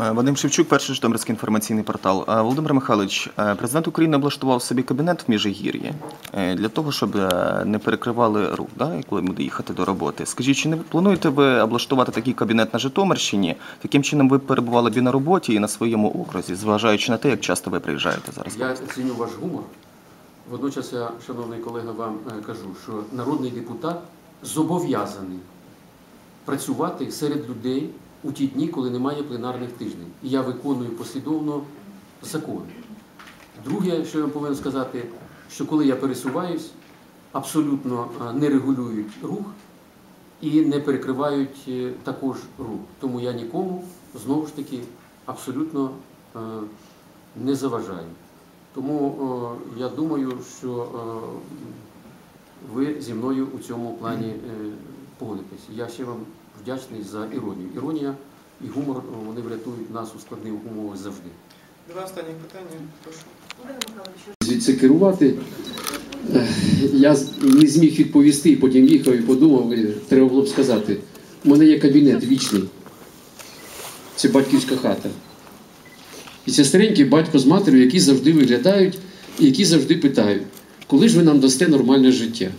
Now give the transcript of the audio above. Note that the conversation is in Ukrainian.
Е, Вадим Шевчук, перший Житомирський інформаційний портал. Е, Володимир Михайлович, е, президент України облаштував собі кабінет в Міжигір'ї для того, щоб не перекривали рух, да, коли буде їхати до роботи. Скажіть, чи не плануєте ви облаштувати такий кабінет на Житомирщині? Таким чином ви перебували б і на роботі, і на своєму окрузі, зважаючи на те, як часто ви приїжджаєте зараз? Я ціню ваш гумор. Водночас я, шановний колега, вам кажу, що народний депутат зобов'язаний працювати серед людей у ті дні, коли немає пленарних тижнів. І я виконую послідовно закон. Друге, що я повинен сказати, що коли я пересуваюсь, абсолютно е, не регулюють рух і не перекривають е, також рух. Тому я нікому знову ж таки абсолютно е, не заважаю. Тому я думаю, що ви зі мною у цьому плані е. Я ще вам вдячний за іронію. Іронія і гумор е, вони врятують нас у складних умовах завжди. Два останні питання. Прошу. звідси керувати. Я не зміг відповісти, потім їхав і подумав, і треба було б сказати. У мене є кабінет вічний. Це батьківська хата. І це старенький батько з матір'ю, які завжди виглядають і які завжди питають, коли ж ви нам дасте нормальне життя?